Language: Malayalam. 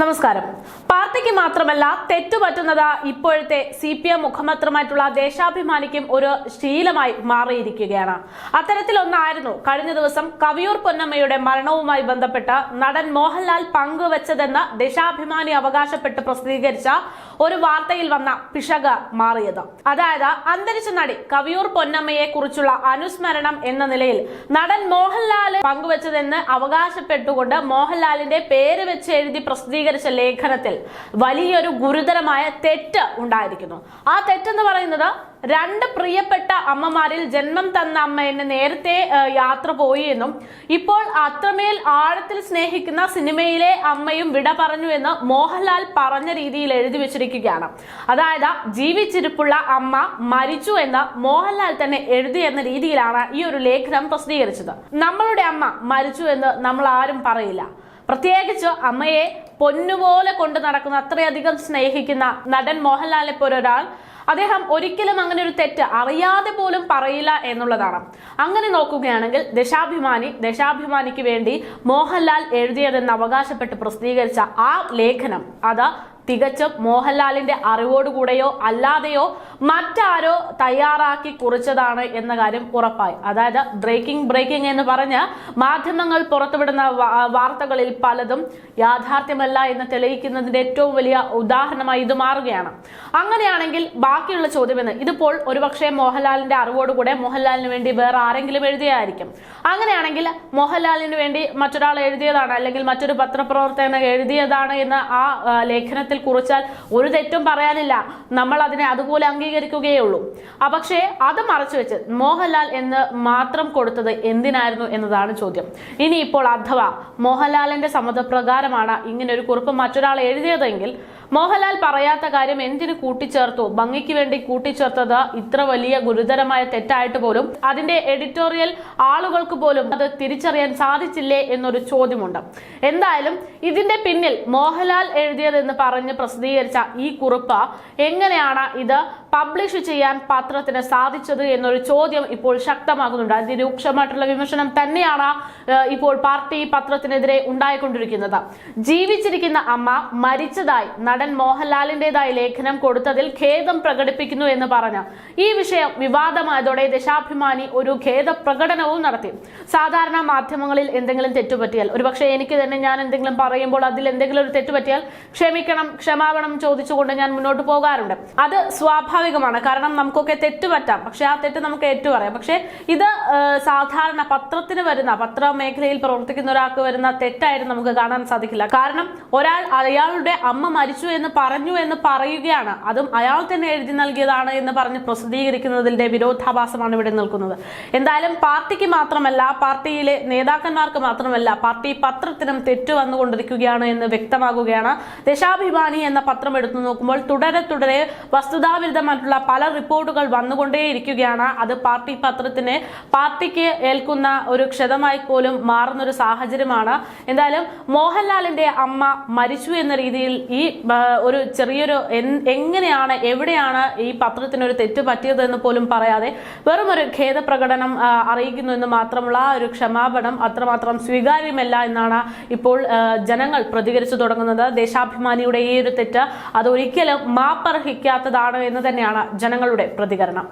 നമസ്കാരം. പാർട്ടിക്ക് മാത്രമല്ല തെറ്റുപറ്റുന്നത് ഇപ്പോഴത്തെ സി പി എം മുഖപത്രമായിട്ടുള്ള ദേശാഭിമാനിക്കും ഒരു ശീലമായി മാറിയിരിക്കുകയാണ്. അത്തരത്തിലൊന്നായിരുന്നു കഴിഞ്ഞ ദിവസം കവിയൂർ പൊന്നമ്മയുടെ മരണവുമായി ബന്ധപ്പെട്ട് നടൻ മോഹൻലാൽ പങ്കുവച്ചതെന്ന് ദേശാഭിമാനി അവകാശപ്പെട്ട് പ്രസിദ്ധീകരിച്ച ഒരു വാർത്തയിൽ വന്ന പിശക് മാറിയത്. അതായത് അന്തരിച്ച നടി കവിയൂർ പൊന്നമ്മയെ കുറിച്ചുള്ള അനുസ്മരണം എന്ന നിലയിൽ നടൻ മോഹൻലാൽ പങ്കുവച്ചതെന്ന് അവകാശപ്പെട്ടുകൊണ്ട് മോഹൻലാലിന്റെ പേര് വെച്ച് എഴുതി പ്രസിദ്ധീകരിച്ച ലേഖനത്തിൽ വലിയൊരു ഗുരുതരമായ തെറ്റ് ഉണ്ടായിരിക്കുന്നു. ആ തെറ്റെന്ന് പറയുന്നത് രണ്ട് പ്രിയപ്പെട്ട അമ്മമാരിൽ ജന്മം തന്ന അമ്മ എന്നെ നേരത്തെ യാത്ര പോയി എന്നും ഇപ്പോൾ അത്രമേൽ ആഴത്തിൽ സ്നേഹിക്കുന്ന സിനിമയിലെ അമ്മയും വിട പറഞ്ഞു എന്ന് മോഹൻലാൽ പറഞ്ഞ രീതിയിൽ എഴുതി വെച്ചിരിക്കുകയാണ്. അതായത് ജീവിച്ചിരിപ്പുള്ള അമ്മ മരിച്ചു എന്ന് മോഹൻലാൽ തന്നെ എഴുതി എന്ന രീതിയിലാണ് ഈ ഒരു ലേഖനം പ്രസിദ്ധീകരിച്ചത്. നമ്മളുടെ അമ്മ മരിച്ചു എന്ന് നമ്മൾ ആരും പറയില്ല. പ്രത്യേകിച്ച് അമ്മയെ പൊന്നുപോലെ കൊണ്ട് നടക്കുന്ന അത്രയധികം സ്നേഹിക്കുന്ന നടൻ മോഹൻലാലിനെ ഒരാൾ അദ്ദേഹം ഒരിക്കലും അങ്ങനെ ഒരു തെറ്റ് അറിയാതെ പോലും പറയില്ല എന്നുള്ളതാണ്. അങ്ങനെ നോക്കുകയാണെങ്കിൽ ദശാഭിമാനി ദശാഭിമാനിക്ക് വേണ്ടി മോഹൻലാൽ എഴുതിയതെന്ന് അവകാശപ്പെട്ട് പ്രസിദ്ധീകരിച്ച ആ ലേഖനം അത് തികച്ചും മോഹൻലാലിന്റെ അറിവോടുകൂടെയോ അല്ലാതെയോ മറ്റാരോ തയ്യാറാക്കി കുറിച്ചതാണ് എന്ന കാര്യം ഉറപ്പായി. അതായത് ബ്രേക്കിംഗ് ബ്രേക്കിംഗ് എന്ന് പറഞ്ഞ് മാധ്യമങ്ങൾ പുറത്തുവിടുന്ന വാർത്തകളിൽ പലതും യാഥാർത്ഥ്യമല്ല എന്ന് തെളിയിക്കുന്നതിന്റെ ഏറ്റവും വലിയ ഉദാഹരണമായി ഇത് മാറുകയാണ്. അങ്ങനെയാണെങ്കിൽ ബാക്കിയുള്ള ചോദ്യം എന്ന് ഇതിപ്പോൾ ഒരുപക്ഷെ മോഹൻലാലിന്റെ അറിവോടുകൂടെ മോഹൻലാലിന് വേണ്ടി വേറെ ആരെങ്കിലും എഴുതിയായിരിക്കും. അങ്ങനെയാണെങ്കിൽ മോഹൻലാലിന് വേണ്ടി മറ്റൊരാൾ എഴുതിയതാണ് അല്ലെങ്കിൽ മറ്റൊരു പത്രപ്രവർത്തകൻ എഴുതിയതാണ് എന്ന് ആ ലേഖനത്തിൽ കുറിച്ചാൽ ഒരു തെറ്റും പറയാനില്ല. നമ്മൾ അതിനെ അതുപോലെ അംഗീകരിക്കുകയേ ഉള്ളൂ പക്ഷേ അത് മറച്ചു വെച്ച് മോഹൻലാൽ എന്ന് മാത്രം കൊടുത്തത് എന്തിനായിരുന്നു എന്നതാണ് ചോദ്യം. ഇനി ഇപ്പോൾ അഥവാ മോഹൻലാലിന്റെ സമ്മതപ്രകാരമാണ് ഇങ്ങനെ ഒരു കുറിപ്പ് മറ്റൊരാൾ എഴുതിയതെങ്കിൽ മോഹൻലാൽ പറയാത്ത കാര്യം എന്തിനു കൂട്ടിച്ചേർത്തു? ഭംഗിക്ക് വേണ്ടി കൂട്ടിച്ചേർത്തത് ഇത്ര വലിയ ഗുരുതരമായ തെറ്റായിട്ട് പോലും അതിന്റെ എഡിറ്റോറിയൽ ആളുകൾക്ക് പോലും അത് തിരിച്ചറിയാൻ സാധിച്ചില്ലേ എന്നൊരു ചോദ്യമുണ്ട്. എന്തായാലും ഇതിന്റെ പിന്നിൽ മോഹൻലാൽ എഴുതിയതെന്ന് പറഞ്ഞ് പ്രസിദ്ധീകരിച്ച ഈ കുറിപ്പ് എങ്ങനെയാണ് ഇത് പബ്ലിഷ് ചെയ്യാൻ പത്രത്തിന് സാധിച്ചത് എന്നൊരു ചോദ്യം ഇപ്പോൾ ശക്തമാകുന്നുണ്ട്. അതിരൂക്ഷമായിട്ടുള്ള വിമർശനം തന്നെയാണ് ഇപ്പോൾ പാർട്ടി പത്രത്തിനെതിരെ ഉണ്ടായിക്കൊണ്ടിരിക്കുന്നത്. ജീവിച്ചിരിക്കുന്ന അമ്മ മരിച്ചതായി നടൻ മോഹൻലാലിന്റേതായ ലേഖനം കൊടുത്തതിൽ ഖേദം പ്രകടിപ്പിക്കുന്നു എന്ന് പറഞ്ഞ്. ഈ വിഷയം വിവാദമായതോടെ ദശാഭിമാനി ഒരു ഖേദ പ്രകടനവും നടത്തി. സാധാരണ മാധ്യമങ്ങളിൽ എന്തെങ്കിലും തെറ്റുപറ്റിയാൽ ഒരുപക്ഷെ എനിക്ക് തന്നെ ഞാൻ എന്തെങ്കിലും പറയുമ്പോൾ അതിൽ എന്തെങ്കിലും ഒരു തെറ്റുപറ്റിയാൽ ക്ഷമിക്കണം ക്ഷമാപണം ചോദിച്ചുകൊണ്ട് ഞാൻ മുന്നോട്ട് പോകാറുണ്ട്. അത് സ്വാഭാവികമാണ്. കാരണം നമുക്കൊക്കെ തെറ്റുപറ്റാം പക്ഷെ ആ തെറ്റ് നമുക്ക് ഏറ്റു പറയാം പക്ഷെ ഇത് സാധാരണ പത്രത്തിന് വരുന്ന പത്ര മേഖലയിൽ പ്രവർത്തിക്കുന്ന ഒരാൾക്ക് വരുന്ന തെറ്റായിട്ട് നമുക്ക് കാണാൻ സാധിക്കില്ല. കാരണം ഒരാൾ അയാളുടെ അമ്മ മരിച്ചു എന്ന് പറഞ്ഞു എന്ന് പറയുകയാണ്. അതും അയാൾ തന്നെ എഴുതി നൽകിയതാണ് എന്ന് പറഞ്ഞ് പ്രസിദ്ധീകരിക്കുന്നതിന്റെ വിരോധാഭാസമാണ് ഇവിടെ നിൽക്കുന്നത്. എന്തായാലും പാർട്ടിക്ക് മാത്രമല്ല പാർട്ടിയിലെ നേതാക്കന്മാർക്ക് മാത്രമല്ല പാർട്ടി പത്രത്തിനും തെറ്റ് വന്നുകൊണ്ടിരിക്കുകയാണ് എന്ന് വ്യക്തമാകുകയാണ്. ദേശാഭിമാനി എന്ന പത്രം എടുത്തു നോക്കുമ്പോൾ തുടരെ തുടരെ വസ്തുതാവിരുദ്ധമായിട്ടുള്ള പല റിപ്പോർട്ടുകൾ വന്നുകൊണ്ടേയിരിക്കുകയാണ്. അത് പാർട്ടി പത്രത്തിന് പാർട്ടിക്ക് ഏൽക്കുന്ന ഒരു ക്ഷതമായി പോലും മാറുന്ന ഒരു സാഹചര്യമാണ്. എന്തായാലും മോഹൻലാലിന്റെ അമ്മ മരിച്ചു എന്ന രീതിയിൽ ഈ ഒരു ചെറിയൊരു എങ്ങനെയാണ് എവിടെയാണ് ഈ പത്രത്തിന് ഒരു തെറ്റ് പറ്റിയതെന്ന് പോലും പറയാതെ വെറും ഒരു ഖേദപ്രകടനം പ്രകടനം അറിയിക്കുന്നു എന്ന് മാത്രമുള്ള ഒരു ക്ഷമാപണം അത്രമാത്രം സ്വീകാര്യമല്ല എന്നാണ് ഇപ്പോൾ ജനങ്ങൾ പ്രതികരിച്ചു തുടങ്ങുന്നത്. ദേശാഭിമാനിയുടെ ഈ ഒരു തെറ്റ് അത് ഒരിക്കലും മാപ്പർഹിക്കാത്തതാണ് എന്ന് തന്നെയാണ് ജനങ്ങളുടെ പ്രതികരണം.